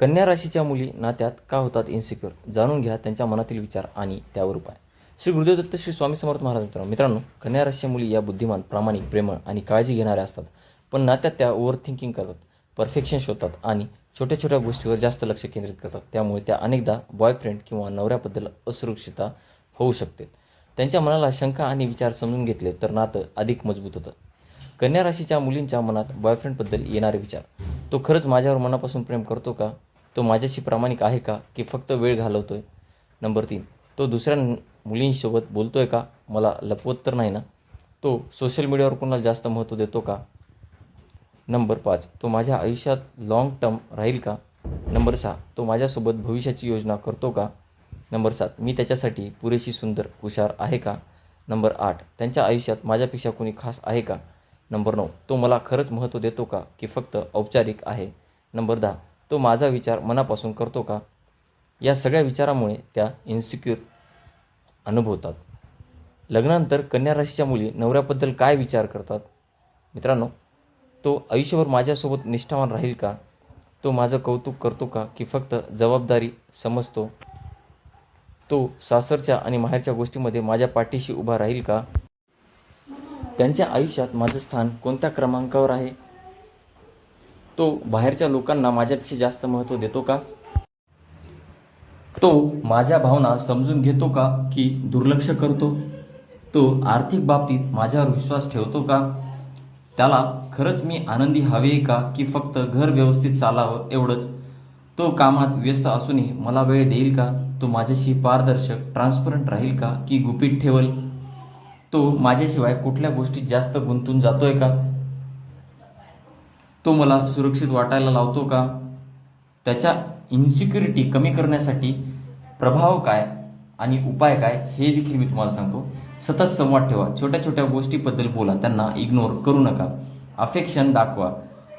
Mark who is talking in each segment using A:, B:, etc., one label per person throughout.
A: कन्या राशीच्या मुली नात्यात का होतात इन्सिक्युअर जाणून घ्या त्यांच्या मनातील विचार आणि त्यावर उपाय. श्री गुरुदेव दत्त श्री स्वामी समर्थ महाराज मित्रांनो मित्रांनो कन्या राशीच्या मुली या बुद्धिमान प्रामाणिक प्रेमळ आणि काळजी घेणाऱ्या असतात. पण नात्यात त्या ओव्हर थिंकिंग करतात परफेक्शन शोधतात आणि छोट्या छोट्या गोष्टीवर जास्त लक्ष केंद्रित करतात. त्यामुळे त्या अनेकदा बॉयफ्रेंड किंवा नवऱ्याबद्दल असुरक्षितता होऊ शकते. त्यांच्या मनाला शंका आणि विचार समजून घेतले तर नातं अधिक मजबूत होतं. कन्या राशीच्या मुलींच्या मनात बॉयफ्रेंडबद्दल येणारे विचार तो खरंच माझ्यावर मनापासून प्रेम करतो का? तो माझ्याशी प्रामाणिक आहे का की फक्त वेळ घालवतो आहे नंबर तीन तो दुसऱ्या मुलींसोबत बोलतो आहे का? मला लपवत तर नाही ना? तो सोशल मीडियावर कोणाला जास्त महत्त्व देतो का? नंबर पाच तो माझ्या आयुष्यात लाँग टर्म राहील का? नंबर सहा तो माझ्यासोबत भविष्याची योजना करतो का? नंबर सात मी त्याच्यासाठी पुरेशी सुंदर हुशार आहे का? नंबर आठ त्यांच्या आयुष्यात माझ्यापेक्षा कोणी खास आहे का? नंबर नऊ तो मला खरंच महत्त्व देतो का की फक्त औपचारिक आहे? नंबर दहा तो माझा विचार मनापासून करतो का? या सगळ्या विचारामुळे त्या इन्सिक्युअर अनुभवतात. लग्नानंतर कन्या राशीच्या मुली नवऱ्याबद्दल काय विचार करतात? मित्रांनो तो आयुष्यभर माझ्यासोबत निष्ठावान राहील का? तो माझं कौतुक करतो का? की फक्त जबाबदारी समजतो? तो सासरच्या आणि माहेरच्या गोष्टीमध्ये माझ्या पाठीशी उभा राहील का? त्यांच्या आयुष्यात माझं स्थान कोणत्या क्रमांकावर आहे? तो बाहेरच्या लोकांना माझ्यापेक्षा जास्त महत्त्व देतो का? तो माझ्या भावना समजून घेतो का की दुर्लक्ष करतो? तो आर्थिक बाबतीत माझ्यावर विश्वास ठेवतो का? त्याला खरंच मी आनंदी हवे का की फक्त घर व्यवस्थित चालावं एवढंच? तो कामात व्यस्त असूनही मला वेळ देईल का? तो माझ्याशी पारदर्शक ट्रान्सपरंट राहील का की गुपित ठेवल? तो माझ्याशिवाय कुठल्या गोष्टीत जास्त गुंतून जातोय का? तो मला सुरक्षित वाटायला लावतो का? त्याच्या इन्सिक्युरिटी कमी करण्यासाठी प्रभाव काय आणि उपाय काय हे देखील मी तुम्हाला सांगतो. सतत संवाद ठेवा. छोट्या छोट्या गोष्टीबद्दल बोला. त्यांना इग्नोर करू नका. अफेक्शन दाखवा.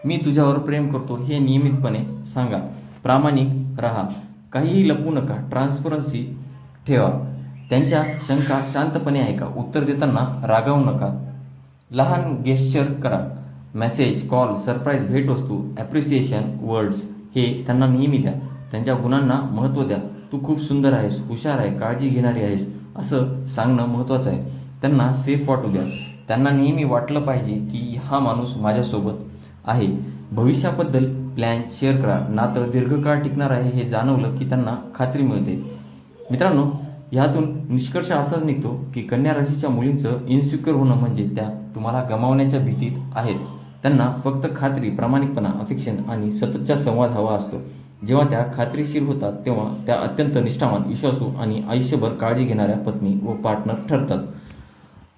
A: मी तुझ्यावर प्रेम करतो हे नियमितपणे सांगा. प्रामाणिक राहा. काहीही लपवू नका. ट्रान्सपरन्सी ठेवा. त्यांच्या शंका शांतपणे ऐका. उत्तर देताना रागावू नका. लहान गेस्चर करा. मेसेज कॉल सरप्राईज भेटवस्तू ॲप्रिसिएशन वर्ड्स हे त्यांना नेहमी द्या. त्यांच्या गुणांना महत्त्व द्या. तू खूप सुंदर आहेस हुशार आहे काळजी घेणारी आहेस असं सांगणं महत्त्वाचं आहे. त्यांना सेफ वाटू द्या. त्यांना नेहमी वाटलं पाहिजे की हा माणूस माझ्यासोबत आहे. भविष्याबद्दल प्लॅन शेअर करा. नातं दीर्घकाळ टिकणार आहे हे जाणवलं की त्यांना खात्री मिळते. मित्रांनो ह्यातून निष्कर्ष असाच निघतो की कन्या राशीच्या मुलींचं इन्सिक्युअर होणं म्हणजे त्या तुम्हाला गमावण्याच्या भीतीत आहेत. त्यांना फक्त खात्री प्रामाणिकपणा अफेक्शन आणि सततचा संवाद हवा असतो. जेव्हा त्या खात्रीशीर होतात तेव्हा त्या अत्यंत निष्ठावान विश्वासू आणि आयुष्यभर काळजी घेणाऱ्या पत्नी व पार्टनर ठरतात.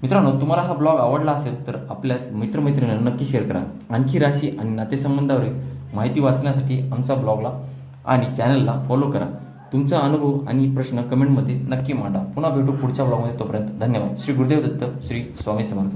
A: मित्रांनो तुम्हाला हा ब्लॉग आवडला असेल तर आपल्या मित्रमैत्रिणींना नक्की शेअर करा. आणखी राशी आणि नातेसंबंधावरील माहिती वाचण्यासाठी आमचा ब्लॉगला आणि चॅनलला फॉलो करा. तुमचा अनुभव आणि प्रश्न कमेंटमध्ये नक्की मांडा. पुन्हा भेटू पुढच्या ब्लॉगमध्ये तोपर्यंत धन्यवाद. श्री गुरुदेव दत्त श्री स्वामी समर्थ.